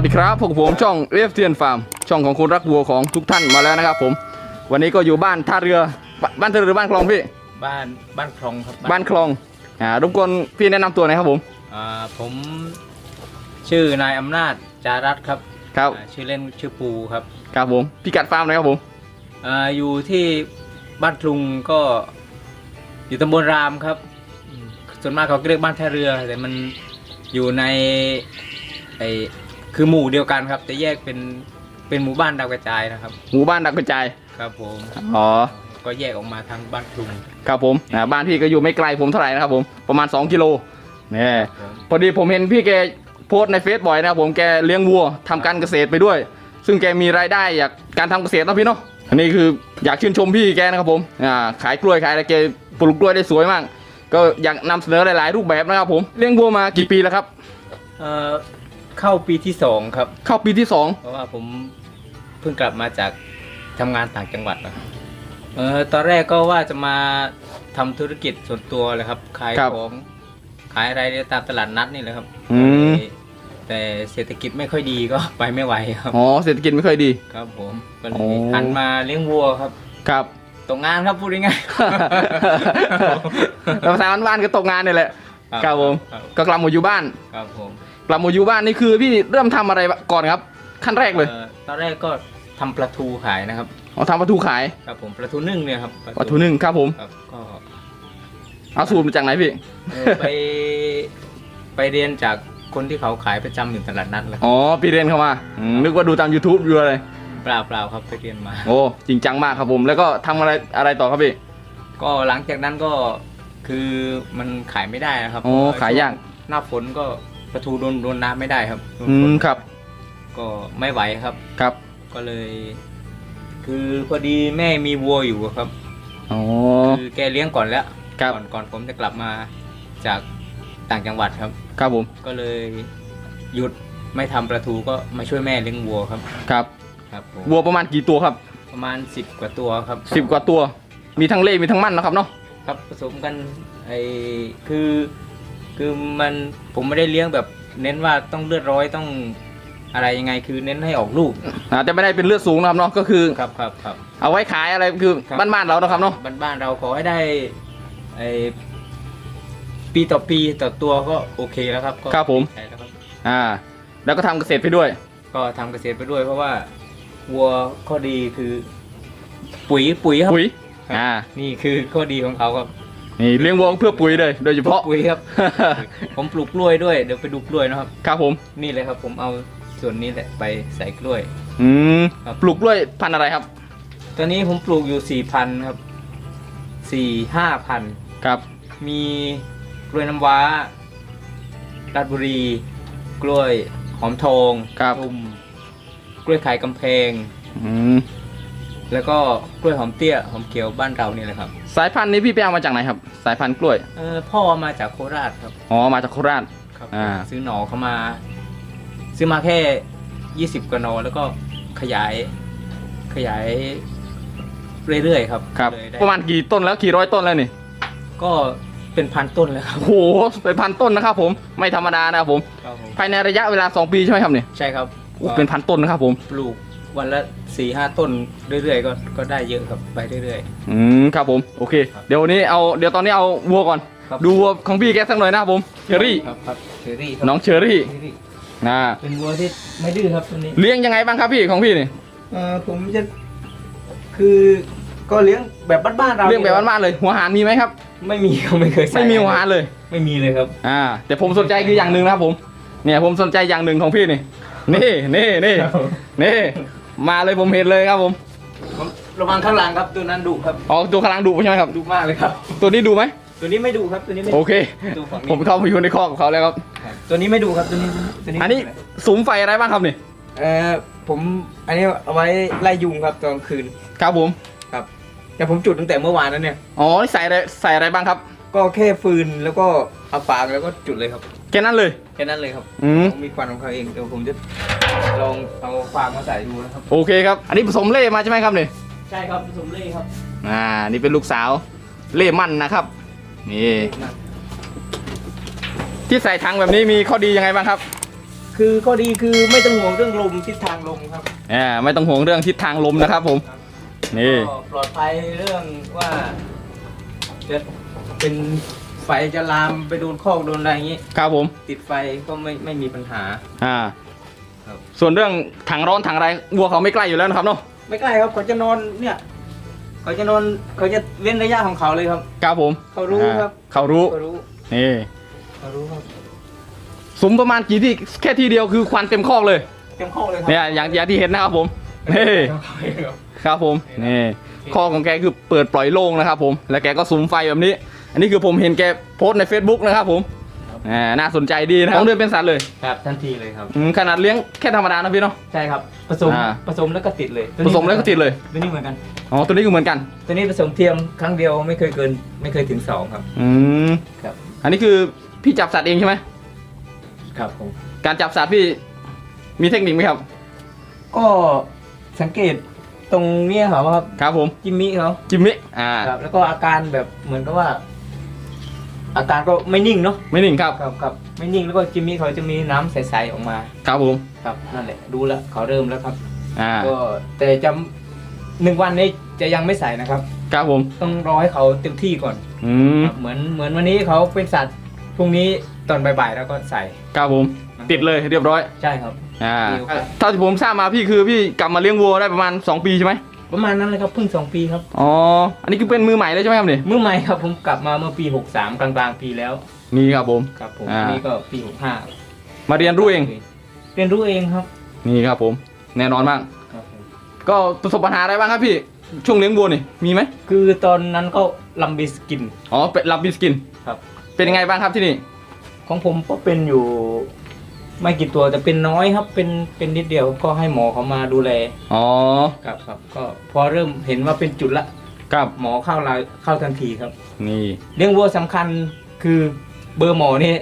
วัสดีครับพวกผมช่องเอฟเทียนฟาร์มช่องของคนรักวัวของทุกท่านมาแล้วนะครับ ผม วันนี้ก็อยู่บ้านท่าเรือบบ้านท่าเรือหรือบ้านคลองพี่ บ้านบ้านคลองครับบ้านคลองอ่ารบกวนพี่แนะนำตัวหน่อยครับผมอ่าผมชื่อนายอำนาจจารัตน์ครับครับอ่าชื่อเล่นชื่อปูครับครับผมพี่กัดฟาร์มหนะครับผมอาอยู่ที่บ้านกรุงก็อยู่ตำบลรามครับอืมส่วนมากเขาก็เรียกบ้านท่าเรือ แต่มันอยู่ในไอ คือหมู่เดียวกันครับ แต่แยกเป็นเป็นหมู่บ้านดาวกระจายนะครับ หมู่บ้านดักกระจาย ครับผมอ๋อ ก็แยกออกมาทางบ้านกรุงครับผมอ่าบ้านพี่ก็อยู่ไม่ไกลผมเท่าไหร่นะครับผมประมาณ 2 กิโลนี่ผมพอดีผมเห็นพี่แกโพสต์ในเฟซบ่อยนะครับผมแกเลี้ยงวัวทำการเกษตรไปด้วย ซึ่งแกมีรายได้จากการทำเกษตรนะพี่เนาะอันนี้คืออยากชื่นชมพี่แกนะครับผมอ่าขายกล้วยขายอะไรแกปลูกกล้วยได้สวยมาก ก็อยากนำเสนอหลาย ๆ รูปแบบนะครับผมเลี้ยงวัวมากี่ปีแล้วครับเอ่อ เข้าปีที่สองครับ เข้าปีที่สองเพราะว่าผมเพิ่งกลับมาจากทำงานต่างจังหวัดนะครับเออตอนแรกก็ว่าจะมาทำธุรกิจส่วนตัวเลยครับขายของขายอะไรตามตลาดนัดนี่แหละครับอืม แต่เศรษฐกิจไม่ค่อยดีก็ ไปไม่ไหวครับ อ๋อเศรษฐกิจไม่ค่อยดี ครับผมก็เลโอ้ ยหันมาเลี้ยงวัวครับครับ ตกงานครับพูดง่ายๆแล้วภาษาบ้านๆก็ตกงานนี่แหละครับผมครับก็กลับมาอยู่บ้าน ครับผม กลับมาอยู่บ้านนี่คือพี่เริ่มทำอะไรก่อนครับ ขั้นแรกเลยอ่อตอนแรกก็ทำปลาทูขายนะครับอ๋อทำปลาทูขายครับผมปลาทูนึ่งเนี่ยครับปลาทูนึ่งครับผม ครับก็เอาสูตรมาจากไหนพี่ เออไป ไปเรียนจากคนที่เขาขายประจำอยู่ตลาดนัดแหล้วอ๋อพี่เรียนเข้ามาอืมนึกว่าดูตาม YouTube อยู่อะไรเปล่าเปล่าครับไปเรียนมา โอ้จริงจังมากครับผม แล้วก็ทำอะไรอะไรต่อครับพี่ ก็หลังจากนั้นก็คือมันขายไม่ได้นะครับอ๋อขายยาก หน้าฝนก็ ประทูโดนโดนน้ำไม่ได้ครับโดนอืฝนมครับก็ไม่ไหวครับ ครับก็เลย คือพอดีแม่มีวัวอยู่อะครับ อ๋อ คือแกเลี้ยงก่อนแล้วครับ ก่อนก่อนผมจะกลับมาจากต่างจังหวัดครับ ครับผมก็เลยหยุดไม่ทำปลาทูก็มาช่วยแม่เลี้ยงวัวครับ ครับครับผมวัวประมาณกี่ตัวครับประมาณ10กว่าตัวครับสิบกว่าตัว มีทั้งเล่มีทั้งมั่นนะครับเนาะครับผสมกันไอคือ คือมันผมไม่ได้เลี้ยงแบบเน้นว่าต้องเลือดร้อยต้องอะไรยังไงคือเน้นให้ออกลูกอ่าแต่ไม่ได้เป็นเลือดสูงนะครับเนาะก็คือ ครับครับครับ เอาไว้ขายอะไรคือครับ บ้านๆเรานะครับเนาะบ้านบ้านเราขอให้ได้ไอปีต่อปีต่อตัวก็โอเคแล้วครับก็ครับผม ใช่แล้วครับอ่า แล้วก็ทำเกษตรไปด้วย ก็ทำเกษตรไปด้วยเพราะว่าวัวข้อดีคือ ปุ๋ยปุ๋ยครับ ปุ๋ย ครับ อ่า นี่คือข้อดีของเขาครับ นี่เลี้ยงวัวเพื่อปุ๋ยเลย โดยเฉพาะปุ๋ยครับ ผมปลูกกล้วยด้วยเดี๋ยวไปดูกล้วยนะครับครับผมนี่เลยครับ ผมเอาส่วนนี้แหละไปใส่กล้วย อืมครับ ปลูกกล้วยพันธุ์อะไรครับ ตอนนี้ผมปลูกอยู่สี่พันครับสี่ห้าพันครับมีกล้วยน้ำว้าราชบุรี กล้วยหอมทองครับตุ่มกล้วยไข่กำแพง อืม แล้วก็กล้วยหอมเตี้ยหอมเขียวบ้านเรานี่แหละครับสายพันธุ์นี้พี่ไปเอามาจากไหนครับ สายพันธุ์กล้วยเออพ่อมาจากโคราชครับอ๋อมาจากโคราช ครับอ่า ซื้อหนอเข้ามา ซื้อมาแค่ยี่สิบกว่าหนอแล้วก็ขยาย ขยายเรื่อยๆครับครับ เลยได้ประมาณกี่ต้นแล้วกี่ร้อยต้นแล้วนี่ก็เป็นพันต้นแล้วครับโอ้โหเป็นพันต้นนะครับผมไม่ธรรมดานะครับผม ครับผมภายในระยะเวลา 2 ปีใช่ไหมครับเนี่ยใช่ครับโอ้เป็นพันต้นนะครับผม ปลูก วันละสี่ห้าต้นเรื่อยๆก็ก็ได้เยอะครับไปเรื่อย อืมครับผมโอเค ครับเดี๋ยววันนี้เอาเดี๋ยวตอนนี้เอาวัวก่อน ครับ ดูวัวของพี่แกสักหน่อยนะครับผมๆเชอรี่ครับครับเชอรี่ครับน้องเชอรี่เชอรี่นะเป็นวัวที่ไม่ดื้อครับตัวนี้เลี้ยงยังไงบ้างครับพี่ของพี่นี่เออผมจะคือก็เลี้ยงแบบบ้านๆเราเลี้ยงแบบบ้านๆเลยหัวหารมีไหมครับไม่มีครับไม่เคยใส่ไม่มีหัวหารเลยไม่มีเลยครับ อ่าแต่ผมสนใจคืออย่างหนึ่งนะครับผมเนี่ยผมสนใจอย่างหนึ่งของพี่นี่นี่นี่นี่นี่ มาเลยผมเห็นเลยครับผมผมระวังข้างหลังครับตัวนั้นดุครับอ๋อตัวกำลังดุใช่ไหมครับดุมากเลยครับ ตัวนี้ดูไหมตัวนี้ไม่ดุครับตัวนี้ไม่โอดุเค ดูฝั่งนี้ผมเข้าไปอยู่ในคอกกับเขาแล้วครับครับ ตัวนี้ไม่ดุครับตัวนี้ตัวนี้อันนี้สูงไฟอะไรบ้างครับนี่เออผมอันนี้เอาไว้ไล่ยุงครับตอนกลางคืนครับผมครับแต่ผมจุดตั้งแต่เมื่อวานแล้วเนี่ยอ๋อนี่ใส่อะไรใส่อะไรบ้างครับ ก็แค่ฟืนแล้วก็เอาฟางแล้วก็จุดเลยครับ แค่นั้นเลย แค่นั้นเลยครับอืม เขามีควันของเขาเองเดี๋ยวผมจะลองเอาฟางมาใส่ดูนะครับ โอเคครับ อันนี้ผสมเล่มาใช่ไหมครับนี่ใช่ครับผสมเล่ครับอ่า นี่เป็นลูกสาวเล่มั่นนะครับ นี่ ที่ใส่ถังแบบนี้มีข้อดียังไงบ้างครับคคือข้อดีคือไม่ต้องห่วงเรื่องลมทิศทางลมครับอ่า ไม่ต้องห่วงเรื่องทิศทางลมนะครับผม นี่ ก็ปลอดภัยเรื่องว่าจะเป็น ไฟจะลามไปโดนคอกโดนอะไรอย่างนี้ ครับผมติดไฟก็ไม่ไม่มีปัญหา อ่าครับ ส่วนเรื่องถังร้อนถังอะไรวัวเขาไม่ใกล้อยู่แล้วนะครับเนาะไม่ใกล้ครับเขาจะนอนเนี่ยเขาจะนอนเขาจะเว้นระยะของเขาเลยครับ ครับผมเขารู้ครับอ่าเขารู้เขารู้นี่เขารู้ครับสมประมาณกี่ที่แค่ที่เดียวคือควันเต็มคอกเลยเต็มคอกเลยครัเนี่ยอย่างอย่างที่เห็นนะครับผมนี่ เต็มคอกเลยครับ ครับผมนี่คอกของแกคือเปิดปล่อยโล่งนะครับผม แล้วแกก็สุมไฟแบบนี้ อันนี้คือผมเห็นแกโพสต์ใน Facebook นะครับผมอ่าน่าสนใจดีนะครับต้องเดินเป็นสัตว์เลยครับทันทีเลยครับอืมขนาดเลี้ยงแค่ธรรมดานะพี่เนาะ ใช่ครับผสมอ่า ผสมแล้วก็ติดเลยผสมแล้วก็ติดเลย ตัวนี้เหมือนกัน อ๋อ ตัวนี้ก็เหมือนกัน ตัวนี้ผสมเทียมครั้งเดียวไม่เคยเกินไม่เคยถึงสองครับ อืมครับ อันนี้คือพี่จับสัตว์เองใช่ไหม ครับผม การจับสัตว์พี่มีเทคนิคไหมครับ ก็สังเกตตรงเนี้ยเขาครับครับผม จิมมี่เขาจิมมี่อ่า ครับแล้วก็อาการแบบเหมือนกับว่า อาการก็ไม่นิ่งเนาะไม่หนึ่งครับครับครับไม่นิ่งแล้วก็จิมมี่เขาจะมีน้ำใสๆออกมา ครับผมครับนั่นแหละดูแล้วเขาเริ่มแล้วครับ อ่าก็แต่จะหนึ่งวันนี้จะยังไม่ใส่นะครับ ครับผมต้องรอให้เขาเต็มที่ก่อนอืมครับเหมือนเหมือนวันนี้เขาเป็นสัตว์พรุ่งนี้ตอนบ่ายๆแล้วก็ใส่ครับผมติดเลยเรียบร้อย ใช่ครับ อ่าดีครับเท่าที่ผมทราบมาพี่คือพี่กลับมาเลี้ยงวัวได้ประมาณ 2 ปีใช่ไหม ประมาณนั้นเลยครับเพิ่งสองปีครับ อ๋อ อันนี้คือเป็นมือใหม่เลยใช่ไหมครับเนี่ยเมื่อใหม่ครับผมกลับมาเมื่อปี 63 กลางๆ ปีแล้ว นี่ครับผม ครับผมอ่า นี่ก็ปี 65มาเรียนรู้เอง เรียนรู้เองครับนี่ครับผม แน่นอนมาก ครับผมก็ประสบปัญหาอะไรบ้างครับพี่ ช่วงเลี้ยงวัวนี่ มีไหมคือตอนนั้นก็ลัมบิสกิน อ๋อ เป็นรับบิสกิน ครับ เป็นยังไงบ้างครับที่นี่ ของผมก็เป็นอยู่ ไม่กี่ตัวแต่เป็นน้อยครับ เป็นเป็นนิดเดียวก็ให้หมอเขามาดูแลอ๋อครับครับก็พอเริ่มเห็นว่าเป็นจุดละครับหมอเข้าลายเข้าทันทีครับ นี่เลี้ยงวัวสำคัญคือเบอร์หมอนี่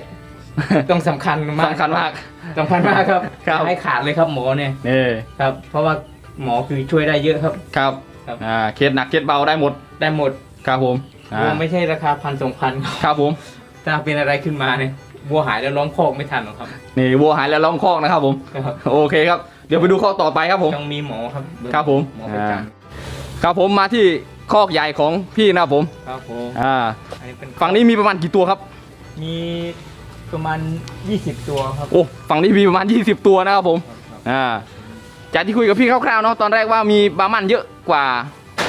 ต้องสำคัญมากสำคัญมากสำคัญมากครับครับ ให้ขาดเลยครับหมอเนี่ยนี่ครับ เพราะว่าหมอคือช่วยได้เยอะครับ ครับครับ อ่าเคสหนักเคสเบาได้หมดได้หมดครับผมอ่าวัวไม่ใช่ราคาพันสองพันครับผมถ้าเป็นอะไรขึ้นมาเนี่ย วัวหายแล้วร้องคอกไม่ทันหรอกครับนี่วัวหายแล้วล้อมคอกนะครับผมครับโอเคครับเดี๋ยวไปดูข้อต่อไปครับผมต้องมีหมอครับครับผมหมอประจอ่าครับผมมาที่คอกใหญ่ของพี่นะครับผมำครับผมอ่าอันนี้เป็นฝั่งนี้มีประมาณกี่ตัวครับ มีประมาณ 20 ตัวครับโอ้ฝั่งนี้มีประมาณ 20 ตัวนะครับผมครับอ่าจากที่คุยกับพี่คร่าวๆเนาะตอนแรกว่ามีบาร์มันเยอะกว่า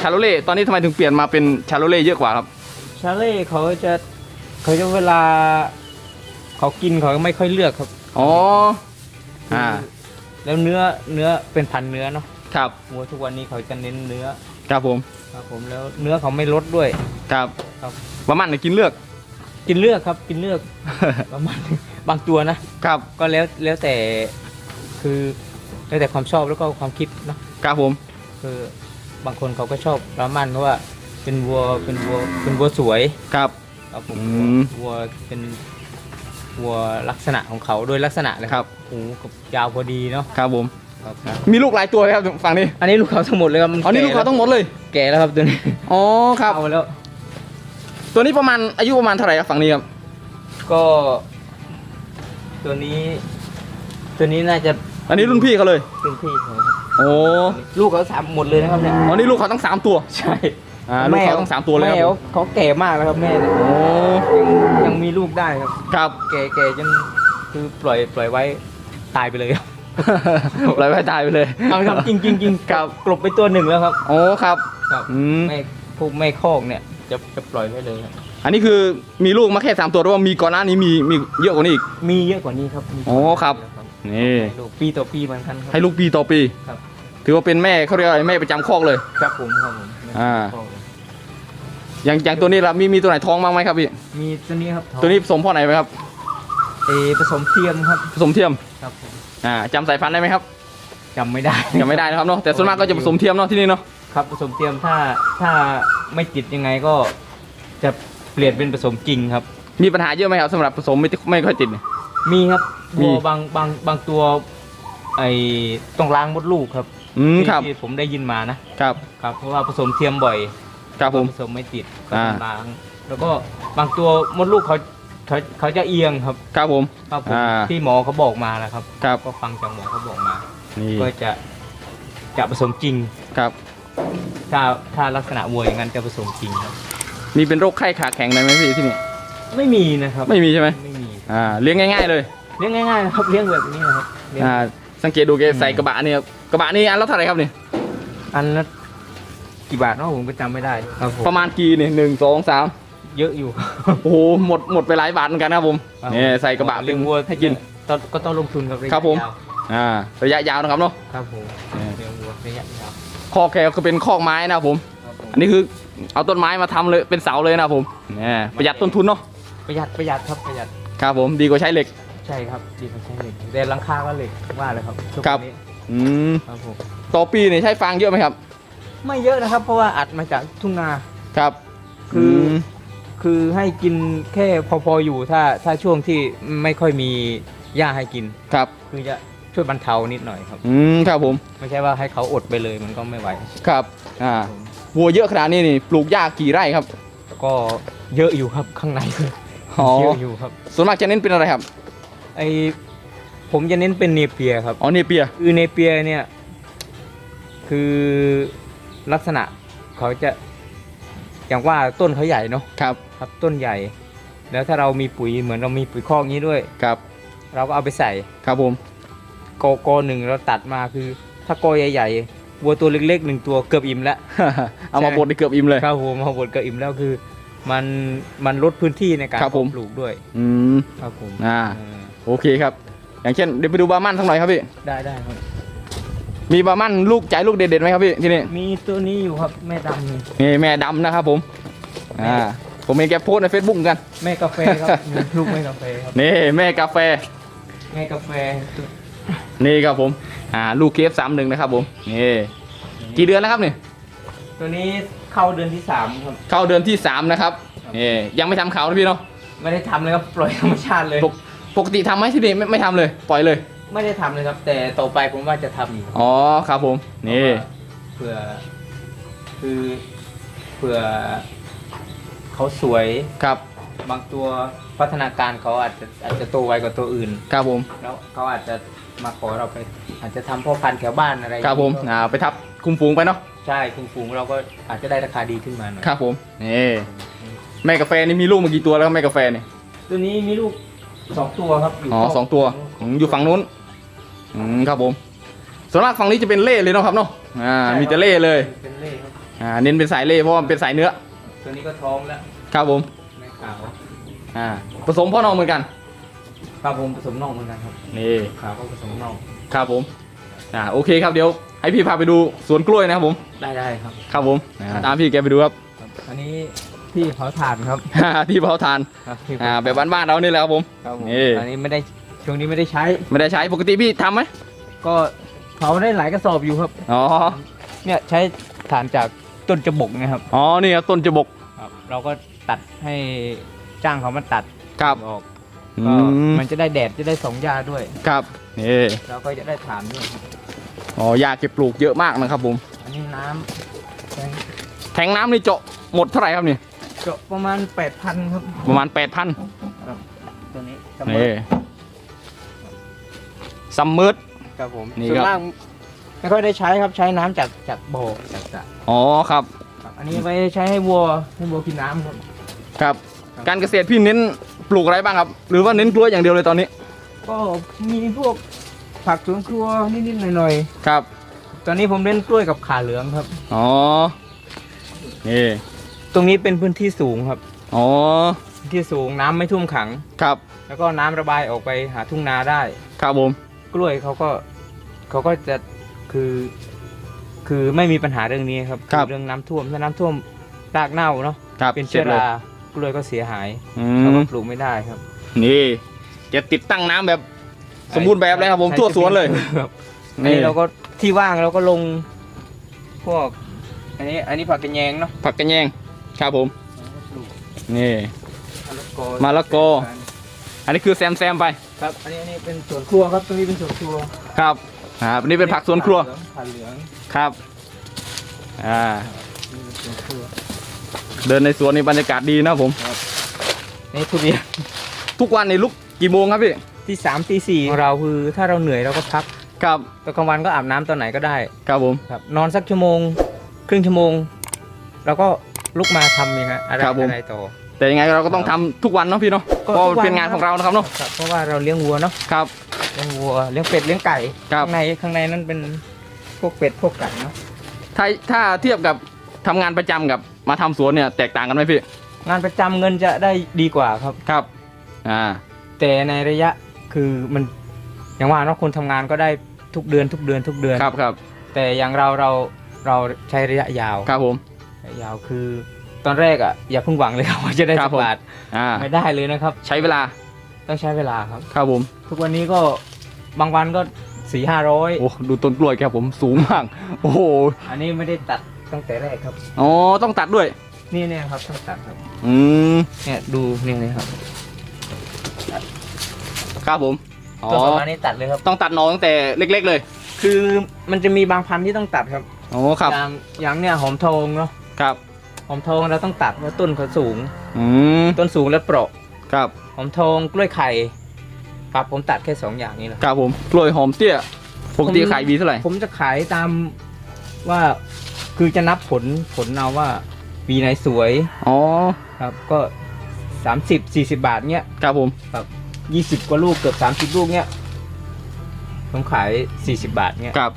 ชาโลเล่ตอนนี้ทำไมถึงเปลี่ยนมาเป็นชาโลเล่เยอะกว่าครับชาเล่เขาจะเขาจะเวลา เขากินเขาไม่ค่อยเลือกครับ อ๋อ อ่า แล้วเนื้อเนื้อเป็นพันเนื้อเนาะครับวัวทุกวันนี้เขาจะเน้นเนื้อ ครับผม ครับผมแล้วเนื้อเขาไม่ลดด้วย ครับ ครับบาร์มันเนี่ยกินเลือก กินเลือกครับกินเลือกประมาณบางตัวนะครับ ก็แล้วแล้วแต่คือแล้วแต่ความชอบแล้วก็ความคิดเนาะครับผม คือบางคนเขาก็ชอบรามันเพราะว่าเป็นวัวเป็นวัวเป็นวัวสวยครับครับผมอืมวัวเป็น วัวลักษณะของเขาโดยลักษณะเลยครับหูกับยาวพอดีเนาะครับผมครับมีลูกหลายตัวไหมครับฝั่งนี้อันนี้ลูกเขาทั้งหมดเลยครับมัอ๋อนี่ลูกเขาแต้องหมดเลยแก่แล้วครับตัวนี้อ๋อครับเอาแล้ว ตัวนี้ประมาณอายุประมาณเท่าไหร่ครับฝั่งนี้ครับก็ ตัวนี้ ตัวนี้น่าจะอันนี้รุ่นพี่เขาเลยเป็นพี่เขาโอ้ลูกเขาสามหมดเลยนะครับเนี่ยอ๋อนี่ลูกเขาทั้งสามตัวใช่ อ่าลูกเขาทั้งสามตัวเลยคแม่รับเขาเขาแก่มากแล้วครับแม่เนี่ยโอ้ยังยังมีลูกได้ครับ ครับ แก่แก่จนคือปล่อยปล่อยไว้ตายไปเลยครับปล่อยไว้ตายไปเลยเอาครับจริงจริงจริงครับกลบไปตัวหนึ่งแล้วครับ โอ้ครับ ครับอืม แม่พวกแม่คอกเนี่ยจะจะปล่อยไว้เลยครับ อันนี้คือมีลูกมาแค่สามตัวหรือว่ามีก่อนหน้านี้มีมีเยอะกว่านี้อีก มีเยอะกว่านี้ครับมีโอ้ครับ นี่ ลูกปีต่อปีเหมือนกันครัให้ลูกปีต่อปี ครับ ถือว่าเป็นแม่เขาเรียกอะไรแม่ประจำคอกเลย ครับผมครับผมอ่าคอกเลย อย่างอย่างตัวนี้ละมีมีตัวไหนท้องบ้างไหมครับพี่มีตัวนี้ครับตัวนี้ผสมพ่อไหนไหมครับเออผสมเทียมครับผสมเทียมครับผมอ่าจำสายพันธุ์ได้ไหมครับจำไม่ได้ยังไม่ได้นะครับเนาะแต่ส่วนมากก็จะผสมเทียมเนาะที่นี่เนาะครับผสมเทียมถ้าถ้าไม่ติดยังไงก็จะเปลี่ยนเป็นผสมจริงครับ มีปัญหาเยอะไหมครับสำหรับผสมไม่ไม่ค่อยติดเนี่ยมีครับมีวัวบางบางบางตัวไอ้ต้องล้างมดลูกครับอืมที่ครับที่ผมได้ยินมานะครับครับเพราะว่าผสมเทียมบ่อย ครับผมผสมไม่ติดก็อ่าต้องล้างแล้วก็บางตัวมดลูกเขาเขาเขาจะเอียงครับครับผม ครับผมอ่า ที่หมอเขาบอกมานะครับ ครับก็ฟังจากหมอเขาบอกมา นี่ก็จะจะผสมจริง ครับ ถ้าถ้าลักษณะวัวอย่างนั้นจะผสมจริงครับ มีเป็นโรคไข้ขาแข็งอะไรไหมพี่ที่นี่ ไม่มีนะครับไม่มีใช่ไหมไม่มีอ่าเลี้ยงง่าย ๆ เลยเลี้ยงง่ายๆนะครับเลี้ยงแบบนี้นะครับเลี้ยง อ่าสังเกตดูแกใส่กระบะนี่ครับกระบะนี่อันละเท่าไหร่ครับนี่อันละ กี่บาทเนาะผมก็จำไม่ได้ครับผมประมาณกี่นี่หนึ่งสองสามเยอะอยู่ โอ้โหหมดหมดไปหลายบาทเหมือนกันนะครับผมนี่ใส่กระบะเลี้ยงวัวให้กิน ต้องก็ต้องลงทุนครับะยะครับผม ยาวอ่าระยะยาวนะครับเนาะ ครับผมนี่เลี้ยงวัวระยะยาวคอกแกก็เป็นคอกไม้นะครับผม ครับผมอันนี้คือเอาต้นไม้มาทำเลยเป็นเสาเลยนะครับผมนี่ประหยัดต้นทุนเนาะประหยัดประหยัดครับประหยัดครับผมดีกว่าใช้เหล็ก ใช่ครับดีกว่าใช้เหล็กแต่หลังคาก็เหล็กว่าเลยครับช่วงครับ นี้อืมครับผมต่อปีนี่ใช้ฟางเยอะไหมครับ ไม่เยอะนะครับ เพราะว่าอัดมาจากทุ่งนา ครับคือมคือให้กินแค่พอๆอยู่ถ้าถ้าช่วงที่ไม่ค่อยมีหญ้าให้กิน ครับ คือจะช่วยบรรเทานิดหน่อยครับ อืมครับผมไม่ใช่ว่าให้เขาอดไปเลยมันก็ไม่ไหวครับอ่าวัวเยอะขนาดนี้นี่ปลูกหญ้ากี่ไร่ครับก็เยอะอยู่ครับข้างในอ๋อเยอะอยู่ครับส่วนมากจะเน้นเป็นอะไรครับไอผมจะเน้นเป็นเนเปียครับ อ๋อเนเปีย คือเนเปียเนี่ย คือ ลักษณะเขาจะอย่างว่าต้นเขาใหญ่เนาะครับครับต้นใหญ่ แล้วถ้าเรามีปุ๋ยเหมือนเรามีปุ๋ยคอกนี้ด้วยครับ เราก็เอาไปใส่ครับผมโกโกหนึ่งเราตัดมาคือ ถ้าโกใหญ่ๆวัวตัวเล็กๆหนึ่งตัวเกือบอิ่มแล้วเอามาบดในเกือบอิ่มเลยครับผมมาบดเกือบอิ่มแล้วคือ มันมันลดพื้นที่ในการครับผมเพาะปลูกด้วย อืมครับผมอ่าเออโอเคครับ อย่างเช่นเดี๋ยวไปดูบาร์มันสักหน่อยครับพี่ได้ได้ครับ มีบาร์มันลูกใจลูกเด็ดๆไหมครับพี่ที่นี่มีตัวนี้อยู่ครับแม่ดำนี่นี่แม่ดำนะครับผมอ่าผมเห็นแกโพสต์ใน Facebook เหมือนกัน แม่กาแฟครับ ลูกแม่กาแฟครับนี่แม่กาแฟ แม่กาแฟนี่ครับผมอ่าลูกเคฟสามหนึ่งนะครับผมนี่กี่เดือนแล้วครับนี่ตัวนี้เข้าเดือนที่สามครับ เข้าเดือนที่สามนะครับนี่ยังไม่ทำเขานะพี่เนาะไม่ได้ทำเลยครับปล่อยธรรมชาติเลยปกปกติทำไหมที่นี่ไม่ไม่ทำเลย ปล่อยเลย ไม่ได้ทำเลยครับ แต่ต่อไปผมว่าจะทำอีกครับอ๋อครับผมนี่ เผื่อคือเผื่อเขาสวยครับ บางตัวพัฒนาการเขาอาจจะอาจจะโตไวกว่าตัวอื่น ครับผม แล้วเขาอาจจะมาขอเราไป อาจจะทำพ่อพันธุ์แถวบ้านอะไรอย่างครับผมนี้ก็อ่าไปทับคุมฝูงไปเนาะ ใช่คุณฝูงเราก็อาจจะได้ราคาดีขึ้นมาหน่อยครับผม นี่ แม่กาแฟนี่มีลูกมากี่ตัวแล้วครับแม่กาแฟนี่ ตัวนี้มีลูก สองตัวครับยู่อ๋อสองตัวอืมอยู่ฝั่งนู้นอืมครับผมส่วนมากฝั่งนี้จะเป็นเล่เลยเนาะครับเนาะอ่ามีแต่เล่เลยเป็นเล่ครับอ่าเน้นเป็นสายเล่เพราะว่ามันเป็นสายเนื้อตัวนี้ก็ท้องแล้วครับผมแม่ขาวอ่าผสมพ่อน้องเหมือนกันครับผมผสมน่องเหมือนกันครับนี่ขาวก็ผสมน่องครับผมอ่าโอเคครับเดี๋ยวให้พี่พาไปดูสวนกล้วยนะครับผมได้ได้ครับครับผมอ่าตามพี่แกไปดูครับครับอันนี้ ที่เผาถ่านครับที่เผาทานครับที่เผอ่าแบบบ้านๆเรานี่แหละครับผมครับผมนี่อันนี้ไม่ได้ช่วงนี้ไม่ได้ใช้ ไม่ได้ใช้ปกติพี่ทำไหมก็เผาได้หลายกระสอบอยู่ครับอ๋อเนี่ยใช้ถ่านจากต้นจบกนะครับอ๋อนี่ครับต้นจบกครับเราก็ตัดให้จ้างเขามาตัดครับออกอืก็มมันจะได้แดดจะได้สองหญ้าด้วยครับนี่แล้วก็จะได้ถ่านด้วยครับอ๋อยาเก็บปลูกเยอะมากนะครับผมอันนี้น้ำแทงแทงน้ำนี่เจาะหมดเท่าไหร่ครับนี่ เจาะประมาณ8,000ครับประมาณ8,000ครับตัวนี้จำนี่ซัมเมอร์ ครับผมนี่ส่วครับนมากไม่ค่อยได้ใช้ครับใช้น้ำจากจากบ่อจากสระอ๋อครับครับ อันนี้ไว้ใช้ให้วัวให้วัวกินน้ำครับ ครับ ครับ การเกษตรพี่เน้นปลูกอะไรบ้างครับ หรือว่าเน้นกล้วยอย่างเดียวเลยตอนนี้ก็มีพวกผักสวนครัวนิดๆหน่อยครับ ๆตอนนี้ผมเล่นกล้วยกับขาเหลืองครับ อ๋อ นี่ต รงนี้เป็นพื้นที่สูงครับอ๋อพื้นที่สูงน้ำไม่ท่วมขัง ครับแล้วก็น้ำระบายออกไปหาทุ่งนาได้ ครับผมกล้วยเขาก็เขาก็จะคือ คือไม่มีปัญหาเรื่องนี้ครับครับเรื่องน้ำท่วมถ้าน้ำท่วมรากเน่าเนาะครับเป็นเชื้อสร็จลยรากล้วยก็เสียหายอืเรามก็ปลูกไม่ได้ครับนี่จะติดตั้งน้ำแบบ สมบูรณ์แบบเลยครับผมใช้ทั่วสวนเลย ครับอันนี้เราก็ที่ว่างเราก็ลง พวก อันนี้อันนี้ผักกระแยงเนาะผักกระแยง ครับผมปลูกนี่มะละกอมะละกอ อันนี้คือแซมแซมไป ครับ อันนี้อันนี้เป็นสวนครัวครับ ตรงนี้เป็นสวนครัว ครับอ่าอันนี้เป็นผักสวนครัวผักเหลืองครับ อ่านี่เป็นสวนครัวเดินในสวนนี่บรรยากาศดีนะครับผม นี่ทุเรียนทุกวันในลุกกี่โมงครับพี่ที่สามตีสี่ของเราคือถ้าเราเหนื่อยเราก็พัก ครับตอนกลางวันก็อาบน้ำตอนไหนก็ได้ ครับผม ครับ นอนสักชั่วโมง ครึ่งชั่วโมง แล้วก็ ลุกมาทำอย่างเงี้ยอะไรครับผม อะไรต่อ แต่ยังไงเราก็ต้องทำทุกวันเนาะพี่เนาะก็เพราะทุกวัน เป็นงานของเรานะครับเนาะครับเพราะว่าเราเลี้ยงวัวเนาะครับ เลี้ยงวัวเลี้ยงเป็ดเลี้ยงไก่ครับข้างในข้างในนั่นเป็นพวกเป็ดพวกไก่เนาะถ้าถ้าเทียบกับทำงานประจำกับมาทำสวนเนี่ยแตกต่างกันไหมพี่งานประจำเงินจะได้ดีกว่าครับ ครับอ่าแต่ในระยะคือมันอย่างว่าเนาะคนทำงานก็ได้ทุกเดือนทุกเดือนทุกเดือน ครับครับแต่อย่างเราเราเราใช้ระยะยาว ครับผมระ ยะยาวคือ ตอนแรกอะอย่าเพิ่งหวังเลยครับว่าจะได้ครัสิบผมบบาทอ่าไม่ได้เลยนะครับ ใช้เวลาต้องใช้เวลาครับ ครับผมทุกวันนี้ก็บางวันก็สี่ห้าร้อยโอ้ดูต้นกล้วยครับผมสูงมาก โอ้โหอันนี้ไม่ได้ตัดตั้งแต่แรกครับ อ๋อต้องตัดด้วย นี่เนี่ยครับต้องตัดครับอืมเนี่ยดูเนี่ยเลยครับครับผมอ๋อตัวประมาณนี้ตัดเลยครับ ต้องตัดหนอตั้งแต่เล็ก ๆ เลยคือมันจะมีบางพันธุ์ที่ต้องตัดครับอ๋อครับ อย่างอย่างเนี่ยหอมทองเนาะ ครับหอมทองเราต้องตัดเพราะต้นเขาสูง อืมต้นสูงและเปราะครับหอมทองกล้วยไข่ครับผมตัดแค่สองอย่างนี้แหละครับผมกล้วยหอมเตี้ยปกติขายวีเท่าไหร่ผมจะขายตามว่าคือจะนับผลผลเอาว่าปีไหนสวยอ๋อครับก็30 40บาทเนี้ยครับผมครับ20กว่าลูกเกือบ30ลูกเนี้ยผมขาย40บาทเนี้ยครับ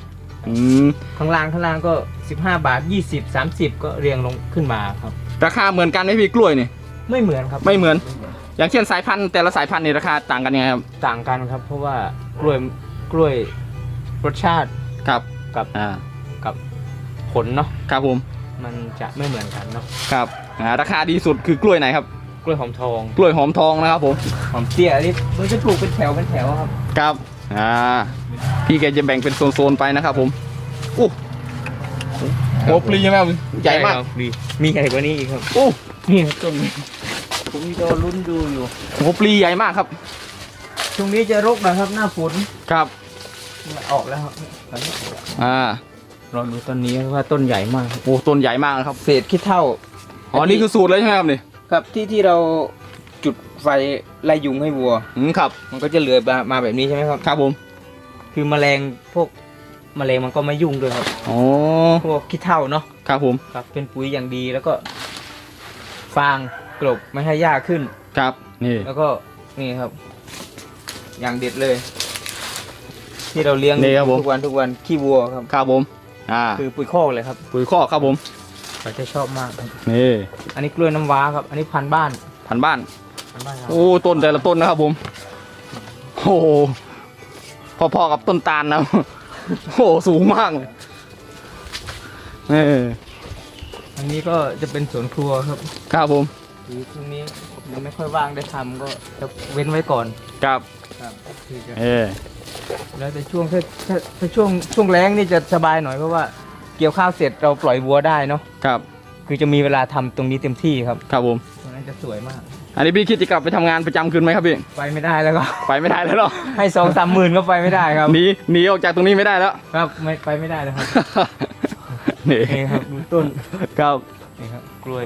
อืมข้างล่างข้างล่างก็ 15 บาท 20 30 ก็เรียงลงขึ้นมาครับ ราคาเหมือนกันไหมพี่กล้วยนี่ไม่เหมือนครับไม่เหมือน อย่างเช่นสายพันธุ์แต่ละสายพันธุ์นี่ราคาต่างกันยังไงครับต่างกันครับ เพราะว่ากล้วยกล้วยรสชาติครับกับอ่ากับผลเนาะครับผมมันจะไม่เหมือนกันเนาะครับอ่าราคาดีสุดคือกล้วยไหนครับ กล้วยหอมทองกล้วยหอมทองนะครับผม หอมเตี้ยนี่มันจะปลูกเป็นแถวเป็นแถวครับครับ อ่าพี่แกจะแบ่งเป็นโซนๆไปนะครับผมอู้โอ้ปลีใช่ไหมครับใหญ่มากครับดีมีใหญ่กว่านี้อีกครับอู้นี่ครับต้นนี้ผมก็ลุ้นดูอยู่โอ้ปลีใหญ่มากครับช่วงนี้จะรกนะครับหน้าฝนครับออกแล้วครับตอนนี้ออกแล้วอ่ารอดูต้นนี้ว่าต้นใหญ่มากครับโอ้ต้นใหญ่มากนะครับ เศษขี้เท่าอ๋อนี่คือสูตรเลยใช่ไหมครับนี่ครับที่ที่เราจุด ไฟไล่ยุงให้วัว อืมครับ มันก็จะเหลือมามาแบบนี้ใช่ไหมครับ ครับผม คือแมลงพวกแมลงมันก็ไม่ยุ่งด้วยครับอ๋อ พวกขี้เท่าเนาะครับผม ครับ เป็นปุ๋ยอย่างดีแล้วก็ ฟางกลบไม่ให้หญ้าขึ้น ครับ นี่ แล้วก็นี่ครับ อย่างเด็ดเลย ที่เราเลี้ยงนี่ครับผม ทุกวันทุกวันขี้วัวครับ ครับผม อ่า คือปุ๋ยคอกเลยครับปุ๋ยข้อกครับผม เขาจะชอบมากครับนี่ อันนี้กล้วยน้ำว้าครับ อันนี้พันธุ์บ้าน พันบ้าน พันธุ์บ้านครับโอ้ต้นแต่ละต้นนะครับผมโอ้โหพอๆกับต้นตาลนะโอ้โหสูงมากเลยนี่อันนี้ก็จะเป็นสวนครัวครับครับผมคือช่วงนี้ยังไม่ค่อยว่างได้ทำก็จะเว้นไว้ก่อนครับครับคือจะเออแล้วแต่ช่วงถ้าถ้าถ้าช่วงช่วงแรงนี่จะสบายหน่อยเพราะว่าเกี่ยวข้าวเสร็จเราปล่อยวัวได้เนาะครับ คือจะมีเวลาทำตรงนี้เต็มที่ครับครับผม ตรงนั้นจะสวยมาก อันนี้พี่คิดจะกลับไปทำงานประจำคืนไหมครับพี่ ไปไม่ได้แล้วก็ ไปไม่ได้แล้วเนาะให้สองสามหมื่นก็ไปไม่ได้ครับ หนีหนีออกจากตรงนี้ไม่ได้แล้ว ครับไม่ไปไม่ได้เลยครับนี่นี่ครับดูต้นครับนี่ครับกล้วย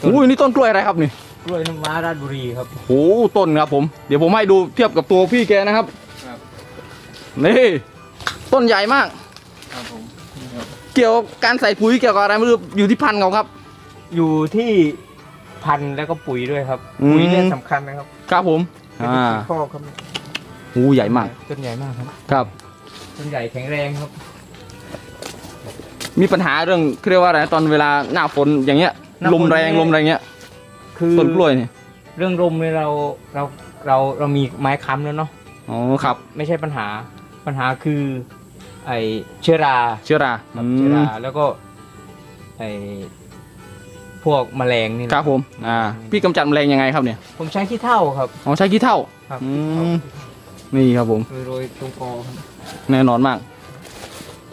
ต้น อุ้ยนี่ต้นกล้วยอะไรครับนี่กล้วยน้ำว้าราชบุรีครับ โอ้โหต้นครับผม เดี๋ยวผมให้ดูเทียบกับตัวพี่แกนะครับครับ นี่ต้นใหญ่มาก ครับผมนี่ครับเกี่ยวกับการใส่ปุ๋ยเกี่ยวกับอะไรไม่รู้อยู่ที่พันธุ์เขาครับ อยู่ที่ พันธุ์แล้วก็ปุ๋ยด้วยครับ อืม ปุ๋ยเนี่ยสำคัญนะครับครับผมเป็นอ่าปุ๋ยคอกครับโอ้ใหญ่มากต้นใหญ่มากครับครับ ต้นใหญ่แข็งแรงครับ มีปัญหาเรื่องเรียกว่าอะไรนะตอนเวลาหน้าฝนอย่างเงี้ยหน้าฝนลมแรงลมอะไรเงี้ยคือต้นกล้วยนี่เรื่องลมเนี่ยเราเราเราเรามีไม้ค้ำแล้วเนาะอ๋อครับ ไม่ใช่ปัญหาปัญหาคือไอเชื้อรา เชื้อราครับอืมเชื้อราแล้วก็ไอ พวกแมลงนี่นะครับผมอ่าพี่กำจัดแมลงยังไงครับเนี่ยผมใช้ขี้เถ้าครับอ๋อใช้ขี้เถ้าครับอืมนี่ครับผมโรยๆตรงคอครับแน่นอนมาก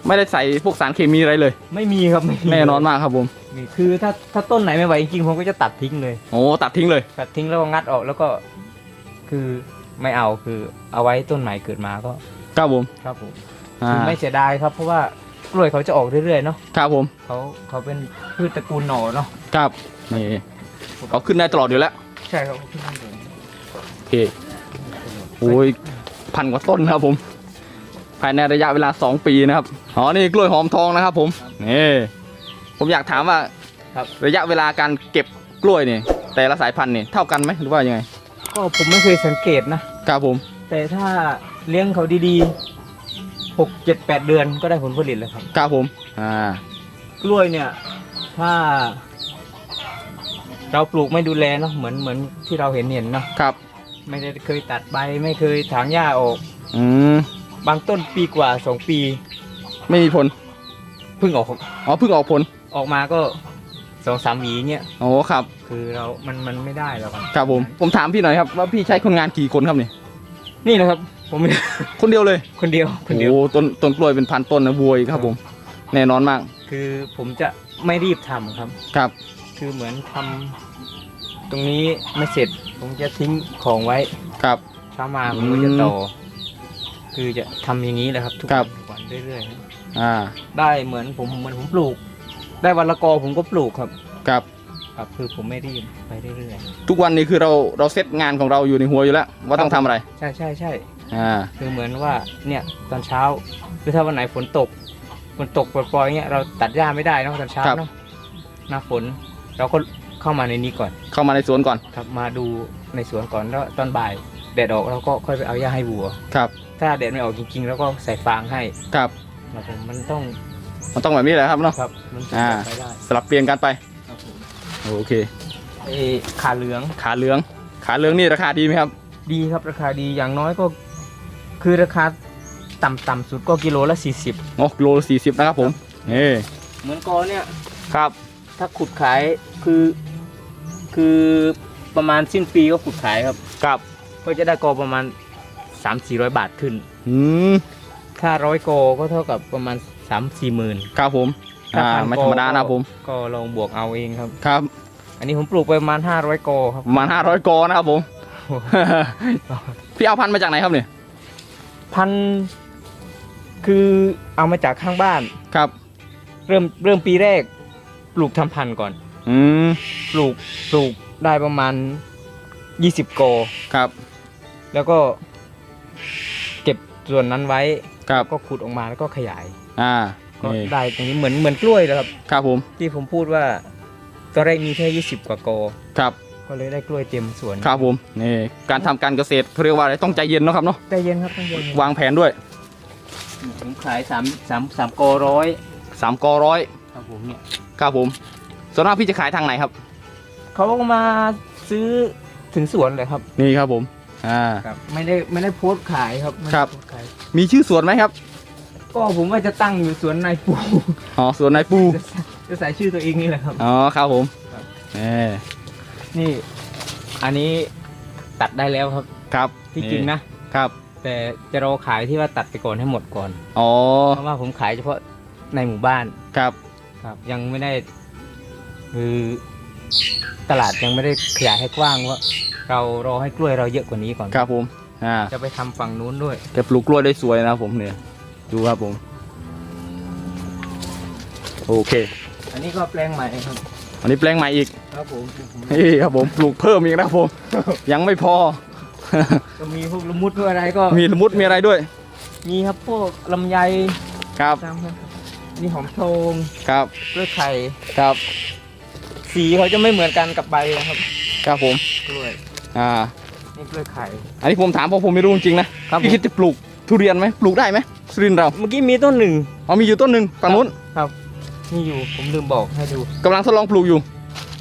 ไม่ได้ใส่พวกสารเคมีอะไรเลย ไม่มีครับไม่มีแน่นอนมากครับผมนี่คือถ้าถ้าต้นไหนไม่ไหวจริงๆผมก็จะตัดทิ้งเลย โอ้ตัดทิ้งเลย ตัดทิ้งแล้วก็งัดออกแล้วก็ คือไม่เอาคือเอาไว้ต้นใหม่เกิดมาก็ครับผมครับผมอ่า คือไม่เสียดายครับ เพราะว่า กล้วยเขาจะออกเรื่อยๆเนาะครับผมเขาเขาเป็นพืชตระกูลหน่อเนาะครับนี่เขาขึ้นได้ตลอดอยู่แล้วใช่ครับขึ้นได้เลยโอ้ยพันกว่าต้นนะครับผม ภายในระยะเวลา 2 ปีนะครับอ๋อนี่กล้วยหอมทองนะครับ ผมนี่ผมอยากถามว่าครับระยะเวลาการเก็บกล้วยนี่แต่ละสายพันธุ์นี่เท่ากันไหมหรือว่ายังไง ก็ผมไม่เคยสังเกตนะครับผม แต่ถ้าเลี้ยงเขาดีๆ หกเจ็ดแปดเดือนก็ได้ผลผลิตแล้วครับ ครับผมอ่ากล้วยเนี่ย ถ้า เราปลูกไม่ดูแลเนาะเหมือนเหมือนที่เราเห็นเห็นเนาะครับ ไม่ได้เคยตัดใบไม่เคยถางหญ้าออก อืมบางต้นปีกว่าสองปีไม่มีผลเพิ่งออกอ๋อเพิ่งออกผลออกมาก็สองสามหวีเงี้ยโอ้ครับ คือเรา มันมันไม่ได้แล้วครับ ครับผม ผมถามพี่หน่อยครับว่าพี่ใช้คนงานกี่คนครับนี่นี่นะครับ ผมคนเดียวเลยคนเดียวคนเดียว โอ้ต้นต้นกล้วยเป็นพันต้นนะบวยครับผม แน่นอนมากคือผมจะไม่รีบทำครับ ครับ คือเหมือนทำตรงนี้ไม่เสร็จ ผมจะทิ้งของไว้ครับ เช้ามาอืผมมก็จะต่ออมคือจะทำอย่างนี้แหละครับ ทุกครัวับนทุกวันเรื่อยๆครับอ่าได้เหมือนผมเหมือนผมปลูก ได้วันละกอผมก็ปลูกครับ ครับ ครับคือผมไม่รีบไปเรื่อยทุกวันนี้คือเราเราเซตงานของเราอยู่ในหัวอยู่แล้ว ว่าต้องทำอะไร ๆใช่ใช่ใช่อ่า คือเหมือนว่าเนี่ยตอนเช้าหรือถ้าวันไหนฝนตกฝนตกปล่อยๆเงี้ยเราตัดหญ้าไม่ได้เนอะตอนเช้าครับ เนาะหน้าฝน เราก็เข้ามาในนี้ก่อนเข้ามาในสวนก่อนครับมาดูในสวนก่อนแล้วตอนบ่ายแดดออกเราก็ค่อยไปเอาหญ้าให้วัว ครับถ้าแดดไม่ออกจริงๆแล้วก็ใส่ฟางให้ครับ ครับผมมันต้องมันต้องแบบนี้แหละครับเนาะ ครับมันจะอ่าไปได้สลับเปลี่ยนกันไปครับผมโอเค เออขาเหลือง ขาเหลือง ขาเหลืองนี่ราคาดีไหมครับ ดีครับราคาดีอย่างน้อยก็ คือราคาต่ำต่ำสุดก็กิโลละ 40โอ้โลสี่สิบนะครับผมนี่เหมือนกอเนี่ยครับ ถ้าขุดขายคือ คือประมาณสิ้นปีก็ขุดขายครับ ครับ ก็จะได้กอประมาณ 3 4 0 0 บาทขึ้น อืมถ้าร้อยกอก็เท่ากับประมาณ 3 4หมื่นครับผม ถ้าอ่าพันไม่ธรรมดานะครับผมก็ลองบวกเอาเองครับ ครับ อันนี้ผมปลูกไปประมาณ 500กอครับ ประมาณห้าร้อยกอนะครับผม พี่เอาพันธุ์มาจากไหนครับเนี่ย พันธุ์คือเอามาจากข้างบ้าน ครับ เริ่มเริ่มปีแรก ปลูกทำพันธุ์ก่อน อืมปลูกปลูกได้ประมาณ 20กอครับ แล้วก็เก็บส่วนนั้นไว้ครับ ก็ขุดออกมาแล้วก็ขยาย อ่าก็นี่ได้ตรงนี้เหมือนเหมือนกล้วยเลยครับ ครับผม ที่ผมพูดว่าตอนแรกมีแค่ 20 กว่ากอครับ ก็เลยได้กล้วยเต็มสวนครับผมนี่การทำการเกษตรเขาเรียกว่าอะไรต้องใจเย็นเนอะครับเนาะใจเย็นครับใจเย็นวางแผนด้วยผมขายสามสามสามกอร้อยสามกอร้อยครับผมเนี่ยครับผมส่วนมากพี่จะขายทางไหนครับเขาก็มาซื้อถึงสวนเลยครับ นี่ครับผมอ่าครับไม่ได้ไม่ได้โพสต์ขายครับไม่ได้ครับ โพสต์ขายมีชื่อสวนไหมครับก็ผมว่าจะตั้งอยู่สวนนายปู อ๋อสวนนายปู จะจะใส่ชื่อตัวเองนี่แหละครับ อ๋อครับผมครับนี่ นี่ อันนี้ตัดได้แล้วครับ ครับที่จริงนะครับ แต่จะรอขายที่ว่าตัดไปก่อนให้หมดก่อน อ๋อ เพราะว่าผมขายเฉพาะในหมู่บ้าน ครับ ครับ ยังไม่ได้ คือตลาดยังไม่ได้ขยายให้กว้างว่า เรารอให้กล้วยเราเยอะกว่านี้ก่อน ครับผม อ่า จะไปทำฝั่งนู้นด้วยแกปลูกกล้วยได้สวยนะครับผมเนี่ย ดูครับผม โอเค อันนี้ก็แปลงใหม่ครับ อันนี้แปลงใหม่อีกครับผมนี่ครับผมปลูกเพิ่มอีกนะครับผม ยังไม่พอ ก็มีพวกละมุดพวกอะไรก็มีละมุดมีอะไรด้วย มีครับพวกลำไยครับตามครับนี่หอมโทงครับกล้วยไข่ครับ สีเขาจะไม่เหมือนกันกับใบนะครับครับผมกล้วยอ่านี่กล้วยไข่ อันนี้ผมถามเพราะผมไม่รู้จริงๆนะครับผมพี่คิดจะปลูกทุเรียนไหมปลูกได้ไหมสุรินทร์เรา เมื่อกี้มีต้นหนึ่งเอามีอยู่ต้นหนึ่งฝั่งนู้นครับ นี่อยู่ผมลืมบอกให้ดูกำลังทดลองปลูกอยู่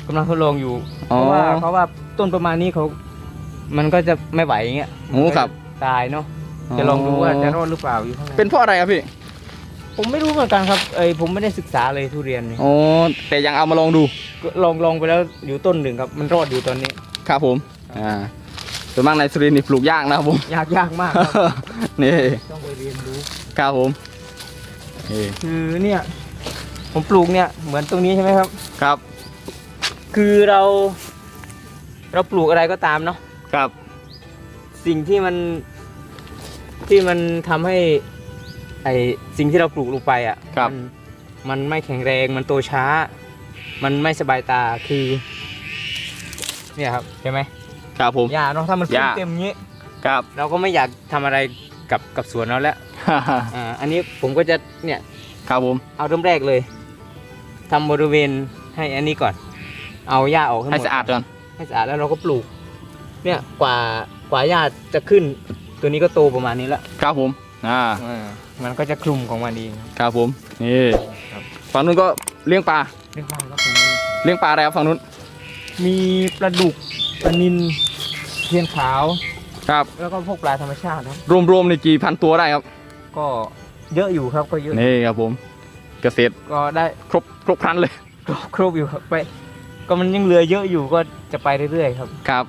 กำลังทดลองอยู่เพอ๋อ ราะว่าเพราะว่าต้นประมาณนี้เขา มันก็จะไม่ไหวอย่างเงี้ยโอ้ครับ ตายเนาะจะลองดูว่าจะรอดหรือเปล่าอยู่ข้างในเป็นเพราะอะไรครับพี่ผมไม่รู้เหมือนกันครับเอ้ยผมไม่ได้ศึกษาเลยทุเรียนนี่อ๋อแต่ยังเอามาลองดูก็ลองลองไปแล้วอยู่ต้นหนึ่งครับ มันรอดอยู่ตอนนี้ ครับผมอ่าส่วนมากในสุรินทร์นี่ปลูกยากนะครับผม ยากยากมากครับ นี่ต้องไปเรียนรู้ ครับผมนี่คือเนี่ย ผมปลูกเนี่ยเหมือนตรงนี้ใช่ไหมครับ ครับ คือเรา เราปลูกอะไรก็ตามเนาะครับ สิ่งที่มันที่มันทำให้ไอสิ่งที่เราปลูกลงไปอะครับมันมันไม่แข็งแรงมันโตช้า มันไม่สบายตาคือ เนี่ยครับใช่ไหมครับผม หญ้าเนาะถ้ามันขึ้นหญ้า เต็มอย่างนี้ครับ เราก็ไม่อยากทำอะไรกับกับสวนเราแล้วอ่าอันนี้ผมก็จะเนี่ย ครับผม เอาเริ่มแรกเลย ทำบริเวณให้อันนี้ก่อน เอาหญ้าออกให้หมให้ด สะอาดก่อน ให้สะอาดแล้วเราก็ปลูก เนี่ยกว่ากว่าหญ้าจะขึ้น ตัวนี้ก็โตประมาณนี้แล้วครับผม อ่า อ่ามันก็จะคลุมของมันเอง ครับผม นี่ครับ ฝั่งนู้นก็เลี้ยงปลา เรื่องบ้านก็ตรงนี้เลี้ยงปลาอะไรครับฝั่งนู้น มีปลาดุกปลานินเทียนขาว ครับ แล้วก็พวกปลาธรรมชาติครับ รวมๆในกี่พันตัวได้ครับ ก็เยอะอยู่ครับก็เยอะนี่ครับผม เกษตรก็ได้ครบ ครบครันเลยครบครบอยู่ครับไป ก็มันยังเหลือเยอะอยู่ก็จะไปเรื่อยๆครับ ครับ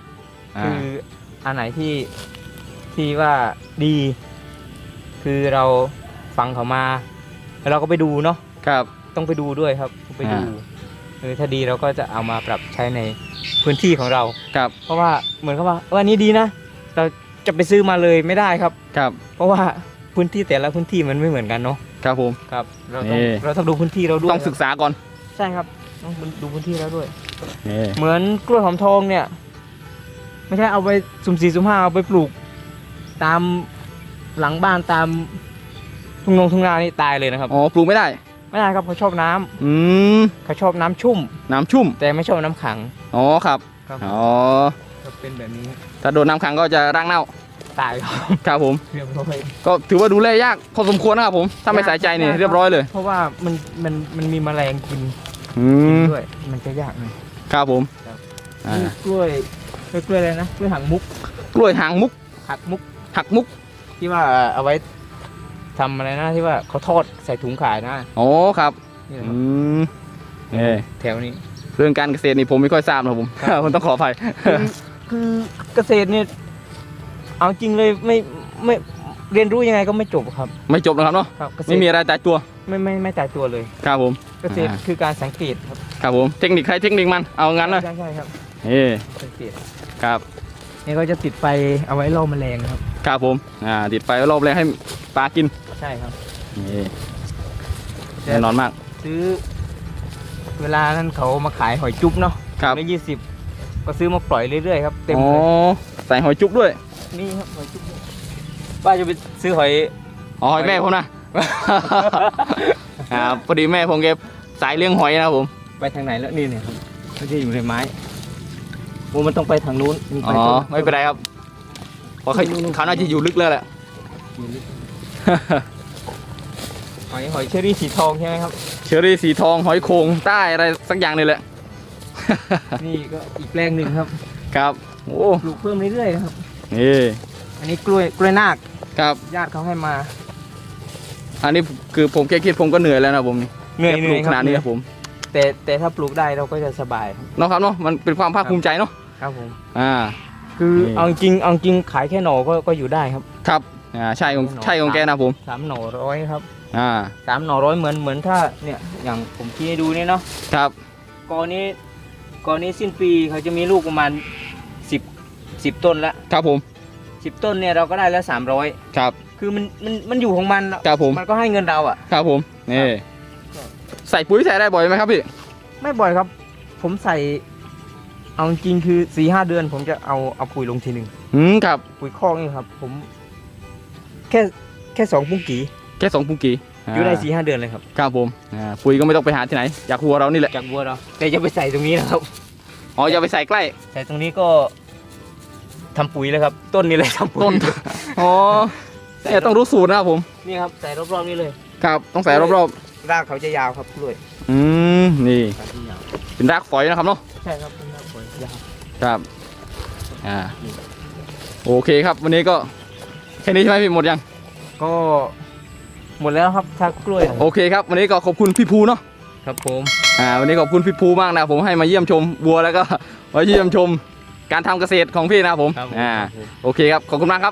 คืออันไหนที่ที่ว่าดี คือเราฟังเขามา แล้วเราก็ไปดูเนาะครับ ต้องไปดูด้วยครับไปดูเออถ้าดีเราก็จะเอามาปรับใช้ในพื้นที่ของเราครับ เพราะว่าเหมือนกับว่าว่านี้ดีนะ เราจะไปซื้อมาเลยไม่ได้ครับครับ เพราะว่าพื้นที่แต่ละพื้นที่มันไม่เหมือนกันเนาะ ครับผม ครับเราต้องนี่ เราต้องดูพื้นที่เราด้วยต้องศึกษาก่อนใช่ครับต้องดูพื้นที่เราด้วย นี่เหมือนกล้วยหอมทองเนี่ย ไม่ใช่เอาไปสุ่มสี่สุ่มห้าเอาไปปลูก ตามหลังบ้านตามทุ่งนงทุ่งนานี่ตายเลยนะครับ อ๋อปลูกไม่ได้ ไม่ได้ครับเขาชอบน้ำอืมเขาชอบน้ำชุ่ม น้ำชุ่มแต่ไม่ชอบน้ำขังอ๋อครับครับอ๋อก็เป็นแบบนี้ถ้าโดนน้ำขังก็จะร่างเน่า ตายครับครับผม เรียบร้อยก็ถือว่าดูแลยากพอสมควรนะครับผมถ้าไม่ใส่ใจนี่ยากครับเรียบร้อยเลยเพราะว่ามันมันมันมีแมลงกินอืกินมด้วยมันจะยากหน่อยครับผมครับอ่านี่กล้วยกล้วยกล้วยอะไรนะกล้วยหางมุกกล้วยหางมุกหักมุกหักมุกที่ว่าเอาไว้ทำอะไรนะที่ว่าเขาทอดใส่ถุงขายนะอ๋อครับนี่นะคอืรับมนี่แถวนี้ เรื่องการเกษตรนี่ผมไม่ค่อยทราบนะครับผม ผมต้องขออภัย คือคือเกษตรเนี่ย เอาจริงเลยไม่ไม่เรียนรู้ยังไงก็ไม่จบครับ ไม่จบนะครับเนาะครับเกษตรไม่มีอะไรตายตัวไม่ไม่ไม่จ่ายตัวเลยครับผมเกษตรอ่าคือการสังเกตครับครับผมเทคนิคใครเทคนิคมันเอางั้นเลยใช่ใช่ครับนี่สังเกตครับนี่ก็จะติดไฟเอาไว้ล่อแมลงครับครับผมอ่าติดไฟรอบแรกให้ปลากินใช่ครับนี่แน่นอนมาก ซื้อ เวลานั้นเขามาขายหอยจุ๊บเนาะครับไม่ยี่สิบก็ซื้อมาปล่อยเรื่อยๆครับเต็มอ๋อเลยใส่หอยจุ๊บด้วย นี่ครับหอยจุ๊บป้าจะไปซื้อหอย อ๋อหอยแม่ผมนะอ่าพอดีแม่ผมแกสายเลี้ยงหอยนะครับผม ไปทางไหนแล้วนี่เนี่ยครับไม่ใช่อยู่ในไม้โอ้มันต้องไปทางนู้นมันอ๋ไปอทางไม่เป็นไรครับเพราะเขาเขาน่าจะอยู่ลึกแล้วแหละ หอยหอยเชอรี่สีทองใช่ไหมครับ เชอรี่สีทองหอยโขงใต้อะไรสักอย่างนี่แหละ นี่ก็อีกแปลงหนึ่งครับ ครับ โอ้ ปลูกเพิ่มเรื่อยๆครับ นี่อันนี้กล้วยกล้วยนาคครับ ญาติเขาให้มา อันนี้คือผมแค่คิดผมก็เหนื่อยแล้วนะผมนี่เหนื่อยแค่เหปนื่ลูอยกคขรับ นาดนี้ครับผมแต่แต่ถ้าปลูกได้เราก็จะสบายครับเนาะครับเนาะมันเป็นความภาคภูมิใจเนาะครับผม อ่า คือนี่ เอาจริงเอาจริงขายแค่หน่อก็ก็อยู่ได้ครับครับอ่าใช่ของใช่ของแกนะผมสามหน่อร้อยครับอ่าสามหน่อร้อยเหมือนเหมือนถ้าเนี่ยอย่างผมชี้ให้ดูนี่เนาะครับกอนี้กอนี้สิ้นปีเขาจะมีลูกประมาณสิบ สิบต้นละครับผมสิบต้นเนี่ยเราก็ได้แล้วสามร้อยครับ คือมันมันมันอยู่ของมันครับผมมันก็ให้เงินเราอะครับผมนี่ครับใส่ปุ๋ยใส่ได้บ่อยไหมครับพี่ไม่บ่อยครับ ผมใส่เอาจริงๆคือสี่ห้าเดือน ผมจะเอาเอาปุ๋ยลงทีหนึ่งอืมครับปุ๋ยคอกนี่ครับ ผม แค่แค่สองปุ้งกีแค่สองปุงกีอยู่ได้สี่ห้าเดือนเลยครับครับผมอ่าปุ๋ยก็ไม่ต้องไปหาที่ไหนจากหัวเรานี่แหละจากบัวเราแต่จะไปใส่ตรงนี้นะครับอ๋ออย่าไปใส่ใกล้ ใส่ตรงนี้ก็ ทำปุ๋ยเลยครับ ต้นนี้เลยทำปุ๋ยต้น อ๋อเนี่ยต้องรู้สูตรนะครับผม นี่ครับใส่รอบๆนี้เลย ครับ ต้องใส่รอบรากเขาจะยาวครับกล้วยๆ อืม นี่รากที่ยาวเป็นรากฝอยนะครับเนาะ ใช่ครับเป็นรากฝอยยาวครับ อ่า โอเคครับ วันนี้ก็แค่นี้ใช่ไหมพี่หมดยัง ก็หมดแล้วครับถ้ากล้วยโอเคครับ วันนี้ก็ขอบคุณพี่ภูเนาะ ครับผม อ่า วันนี้ขอบคุณพี่ภูมากนะครับผมให้มาเยี่ยมชมวัวแล้วก็มาเยี่ยมชม การทำเกษตรของพี่นะครับผมครับผมอ่าครับผม โอเคครับขอบคุณมากครับ